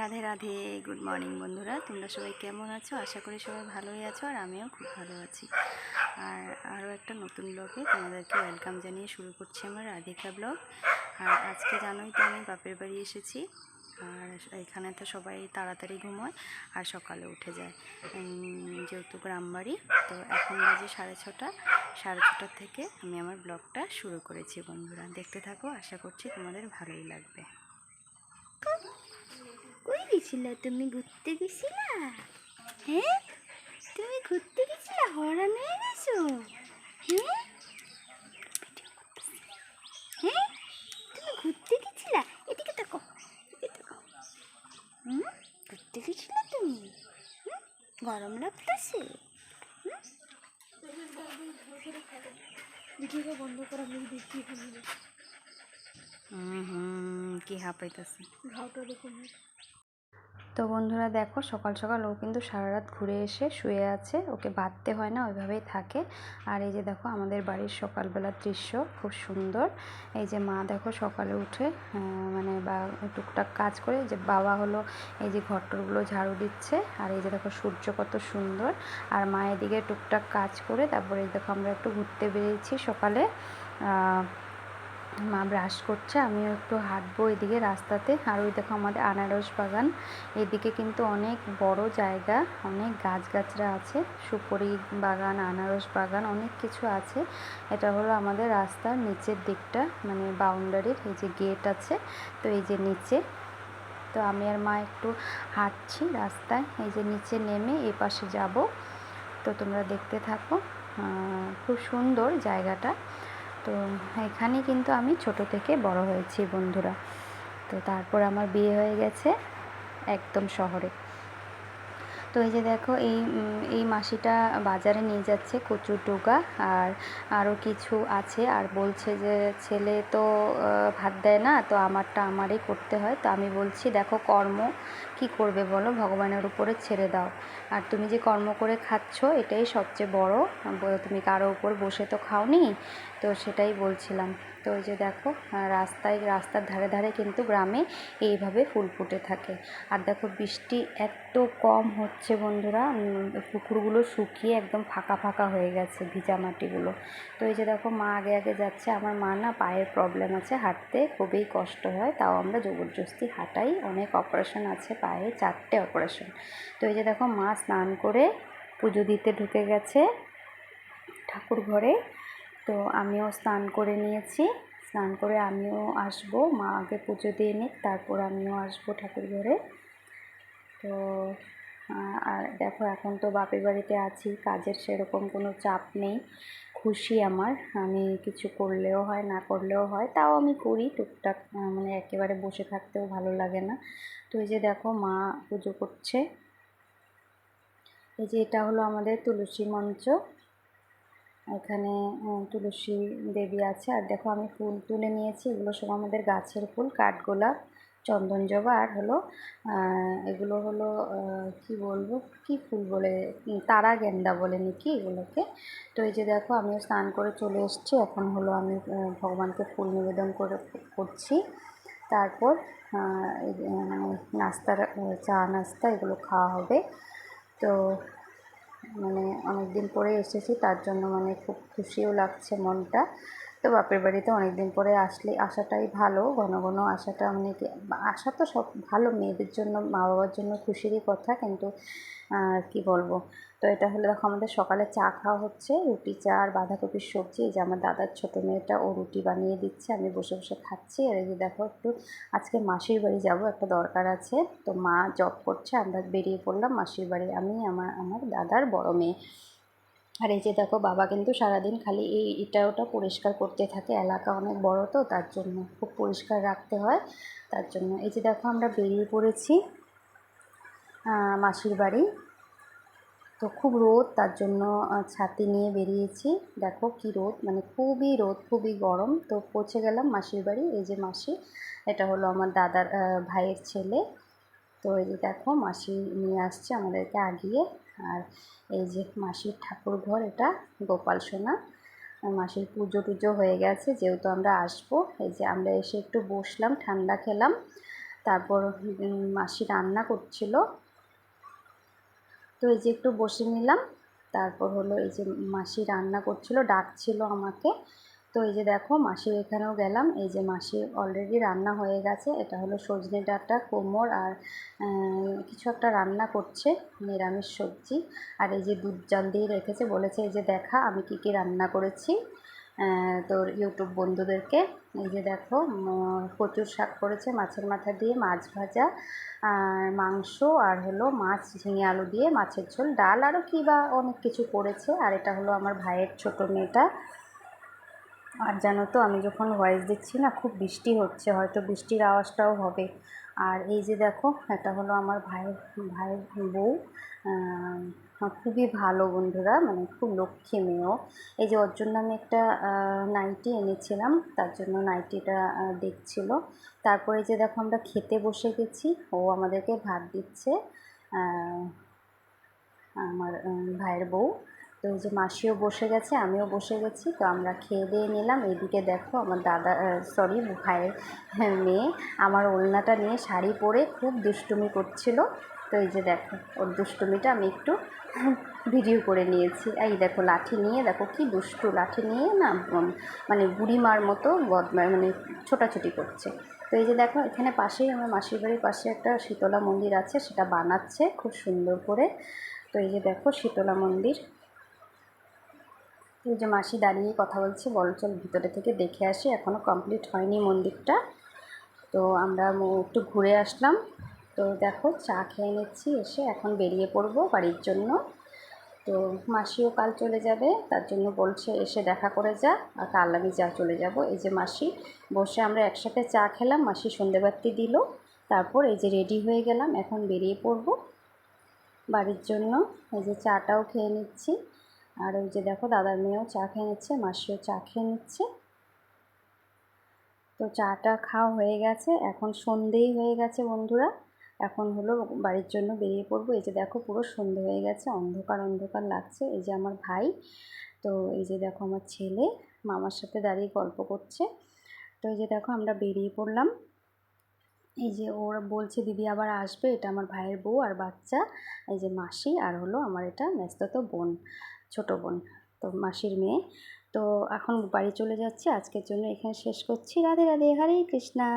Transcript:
Radhe Radhe good morning বন্ধুরা। তোমরা সবাই কেমন আছো? আশা করি সবাই ভালোই আছো আর আমিও খুব ভালো আছি। আর আরও একটা নতুন ব্লগে তোমাদেরকে ওয়েলকাম জানিয়ে শুরু করছি আমার রাধিকা ব্লগ আর আজকে জানোই তো আমি বাপের বাড়ি এসেছি। আর এখানে তো সবাই তাড়াতাড়ি ঘুমোয় আর সকালে উঠে যায়। যেহেতু গ্রাম বাড়ি, তো এখন বাজে সাড়ে ছটা। সাড়ে ছটার থেকে আমি আমার ব্লগটা শুরু করেছি বন্ধুরা। দেখতে থাকো, আশা করছি তোমাদের ভালোই লাগবে। গেছিলা? তুমি ঘুরতে গেছিলা? হ্যাঁ? তুমি ঘুরতে গেছিলা? হরান হয়ে গেছো? হ্যাঁ? হ্যাঁ? তুমি ঘুরতে গেছিলা? এদিকে তাকো হুম? ঘুরতে গেছিলা তুমি? গরম লাগতেছে? ভিডিওটা বন্ধ করা আমি দেখি হুম হুম কি হাঁপাইতেছে? ঘাওটা দেখুন তো বন্ধুরা দেখো, সকাল সকাল ও কিন্তু সারা রাত ঘুরে এসে শুয়ে আছে। ওকে বাঁধতে হয় না, ওইভাবেই থাকে। আর এই যে দেখো, আমাদের বাড়ির সকালবেলার দৃশ্য খুব সুন্দর। এই যে মা দেখো সকালে উঠে মানে বা টুকটাক কাজ করে যে বাবা হলো এই যে ঘরটরগুলো ঝাড়ু দিচ্ছে। আর এই যে দেখো, সূর্য কত সুন্দর। আর মা এদিকে টুকটাক কাজ করে, তারপরে দেখো আমরা একটু ঘুরতে বেরিয়েছি সকালে। মা ব্রাশ করছে, আমিও একটু হাঁটবো এদিকে রাস্তাতে। আর ওই দেখো আমাদের আনারস বাগান, এদিকে কিন্তু অনেক বড় জায়গা, অনেক গাছগাছরা আছে, সুপরি বাগান, আনারস বাগান, অনেক কিছু আছে। এটা হলো আমাদের রাস্তার নিচের দিকটা মানে বাউন্ডারির এই যে গেট আছে, তো এই যে নিচে। তো আমি আর মা একটু হাঁটছি রাস্তায়, এই যে নিচে নেমে এ পাশে যাব। তো তোমরা দেখতে থাকো খুব সুন্দর জায়গাটা। তো এখানে কিন্তু আমি ছোট থেকে বড় হয়েছি বন্ধুরা। তো তারপর আমার বিয়ে হয়ে গেছে একদম শহরে। তো এই যে দেখো, এই এই মাসিটা বাজারে নিয়ে যাচ্ছে কচুর ডোগা আর আরও কিছু আছে। আর বলছে যে, ছেলে তো ভাত দেয় না, তো আমারটা আমারই করতে হয়। তো আমি বলছি, দেখো কর্ম, কি করবে বলো? ভগবানের উপরে ছেড়ে দাও। আর তুমি যে কর্ম করে খাচ্ছ, এটাই সবচেয়ে বড়। তুমি কারও উপর বসে তো খাওনি তো সেটাই বলছিলাম। তো ওই যে দেখো রাস্তায়, রাস্তার ধারে ধারে কিন্তু গ্রামে এইভাবে ফুল ফুটে থাকে। আর দেখো বৃষ্টি এত কম হচ্ছে বন্ধুরা পুকুরগুলো শুকিয়ে একদম ফাঁকা ফাঁকা হয়ে গেছে ভিজা মাটিগুলো। তো এই যে দেখো, মা আগে আগে যাচ্ছে, আমার মা না পায়ের প্রবলেম আছে, হাঁটতে খুবই কষ্ট হয়, তাও আমরা জবরদস্তি হাঁটাই, অনেক অপারেশন আছে পায়ে, চারটে অপারেশন তো এই যে দেখো, মা স্নান করে পুজো দিতে ঢুকে গেছে ঠাকুর ঘরে। তো আমিও স্নান করে নিয়েছি। স্নান করে আমিও আসব, মা আগে পুজো দিয়ে নিক, তারপর আমিও আসব ঠাকুর ঘরে। তো আর দেখো এখন তো বাপের বাড়িতে আছি, কাজের সেরকম কোনো চাপ নেই। খুশি আমার, আমি কিছু করলেও হয়, না করলেও হয়, তাও আমি করি টুকটাক মানে একেবারে বসে থাকতেও ভালো লাগে না। তো এই যে দেখো মা পুজো করছে। এই যে এটা হলো আমাদের তুলসী মঞ্চ। এখানে তুলসী দেবী আছে। আর দেখো আমি ফুল তুলে নিয়েছি। এগুলো সব আমাদের গাছের ফুল, কাঠগোলাপ চন্দন জবা আর হলো এগুলো হলো কি বলব? কি ফুল বলে? তারা গেন্দা বলে নাকি এগুলোকে? তো এই যে দেখো, আমিও স্নান করে চলে এসেছি। এখন হলো আমি ভগবানকে ফুল নিবেদন করে করছি। তারপর নাস্তার চা নাস্তা এগুলো খাওয়া হবে। তো মানে অনেক দিন পরে এসেছি তার জন্য মানে খুব খুশিও লাগছে মনটা। তো বাপের বাড়িতে অনেক দিন পরে আসলে আসাটাই ভালো। ঘন ঘন আসাটা মানে কি আসা তো সব ভালো, মেয়েদের জন্য মা বাবার জন্য খুশিরই কথা, কিন্তু কি বলব? তো এটা হলো, দেখো আমাদের সকালে চা খাওয়া হচ্ছে, রুটি, চা আর বাঁধাকপির সবজি। এই যে আমার দাদার ছোটো মেয়েটা, ও রুটি বানিয়ে দিচ্ছে, আমি বসে বসে খাচ্ছি। আর এই যে দেখো একটু, আজকে মাসির বাড়ি যাব, একটা দরকার আছে। তো মা জব করছে, আমরা বেরিয়ে পড়লাম মাসির বাড়ি। আমি, আমার আমার দাদার বড় মেয়ে। আর এই যে দেখো, বাবা কিন্তু সারাদিন খালি এই এটা ওটা পরিষ্কার করতে থাকে। এলাকা অনেক বড় তো, তার জন্য খুব পরিষ্কার রাখতে হয়। তার জন্য এই যে দেখো, আমরা বেরিয়ে পড়েছি মাসির বাড়ি। তো খুব রোদ, তার জন্য ছাতি নিয়ে বেরিয়েছি। দেখো কি রোদ মানে খুবই রোদ, খুবই গরম। তো পৌঁছে গেলাম মাসির বাড়ি। এই যে মাসি, এটা হলো আমার দাদার ভাইয়ের ছেলে। তো এই যে দেখো, মাসি নিয়ে আসছে আমাদেরকে আগিয়ে। আর এই যে মাসির ঠাকুর ঘর, এটা গোপাল সোনা। মাসির পুজো টুজো হয়ে গেছে, যেহেতু আমরা আসব। এই যে আমরা এসে একটু বসলাম, ঠান্ডা খেলাম। তারপর মাসি রান্না করছিল। তো এই যে একটু বসে নিলাম। তারপর হলো এই যে মাসি রান্না করছিল, ডাকছিল আমাকে। তো এই যে দেখো মাসির এখানেও গেলাম। এই যে মাসি অলরেডি রান্না হয়ে গেছে। এটা হলো সজনে ডাঁটা, কোমর আর কিছু একটা রান্না করছে, নিরামিষ সবজি। আর এই যে দুধ জল দিয়ে রেখেছে, বলেছে এই যে দেখা, আমি কি কি রান্না করেছি। তোর ইউটিউব বন্ধুদেরকে। এই যে দেখো কচুর শাক করেছে, মাছের মাথা দিয়ে, মাছ ভাজা, আর মাংস, আর হলো মাছ, ঝিঙে আলু দিয়ে, মাছের ঝোল, ডাল আরও কী বা অনেক কিছু করেছে। আর এটা হলো আমার ভাইয়ের ছোট মেয়েটা। আর জানো তো, আমি যখন ভয়েস দিচ্ছি না, খুব বৃষ্টি হচ্ছে, হয়তো বৃষ্টির আওয়াজটাও হবে। আর এই যে দেখো, এটা হলো আমার ভাইয়ের ভাইয়ের বউ। খুবই ভালো বন্ধুরা মানে খুব লক্ষ্মী মেয়েও এই যে ওর জন্য আমি একটা নাইটি এনেছিলাম, তার জন্য নাইটিটা দেখছিল। তারপরে যে দেখো, আমরা খেতে বসে গেছি, ও আমাদেরকে ভাত দিচ্ছে আমার ভাইয়ের বউ। তো এই যে মাসিও বসে গেছে, আমিও বসে গেছি, তো আমরা খেয়ে দিয়ে নিলাম। এদিকে দেখো আমার দাদা সরি ভাইয়ের মেয়ে, আমার ওড়নাটা নিয়ে শাড়ি পরে খুব দুষ্টুমি করছিল। তো এই যে দেখো, ওর দুষ্টুমিটা আমি একটু ভিডিও করে নিয়েছি। এই দেখো, লাঠি নিয়ে, দেখো কি দুষ্টু, লাঠি নিয়ে না মানে বুড়িমার মতো বদমা মানে ছোটাছুটি করছে। তো এই যে দেখো, এখানে পাশেই আমার মাসির বাড়ির পাশে একটা শীতলা মন্দির আছে, সেটা বানাচ্ছে খুব সুন্দর করে। তো এই যে দেখো, শীতলা মন্দির। এই যে মাসি দাঁড়িয়ে কথা বলছে, বল চল ভিতরে থেকে দেখে আসি এখনও কমপ্লিট হয়নি মন্দিরটা। তো আমরা একটু ঘুরে আসলাম। তো দেখো, চা খেয়ে নিচ্ছি, এসে এখন বেরিয়ে পড়ব বাড়ির জন্য। তো মাসিও কাল চলে যাবে, তার জন্য বলছে এসে দেখা করে যা, আর কাল আমি যা চলে যাব। এই যে মাসি, বসে আমরা একসাথে চা খেলাম, মাসি সন্ধেবাতি দিল, তারপর এই যে রেডি হয়ে গেলাম, এখন বেরিয়ে পড়ব বাড়ির জন্য। এই যে চাটাও খেয়ে নিচ্ছি। আর ওই যে দেখো দাদার মেয়েও চা খেয়ে নিচ্ছে, মাসিও চা খেয়ে নিচ্ছে। তো চাটা খাওয়া হয়ে গেছে, এখন সন্ধেই হয়ে গেছে বন্ধুরা। এখন হলো বাড়ির জন্য বেরিয়ে পড়ব। এই যে দেখো পুরো সন্ধে হয়ে গেছে, অন্ধকার অন্ধকার লাগছে। এই যে আমার ভাই, তো এই যে দেখো আমার ছেলে, মামার সাথে দাঁড়িয়ে গল্প করছে। তো এই যে দেখো আমরা বেরিয়ে পড়লাম। এই যে ওরা বলছে, দিদি আবার আসবে? এটা আমার ভাইয়ের বউ আর বাচ্চা, এই যে মাসি আর হলো আমার এটা মেস্ততো বোন। ছোট বোন, তো মাসির মেয়ে। তো এখন বাড়ি চলে যাচ্ছে। আজকের জন্য এখানে শেষ করছি। রাধে রাধে, হরে কৃষ্ণা।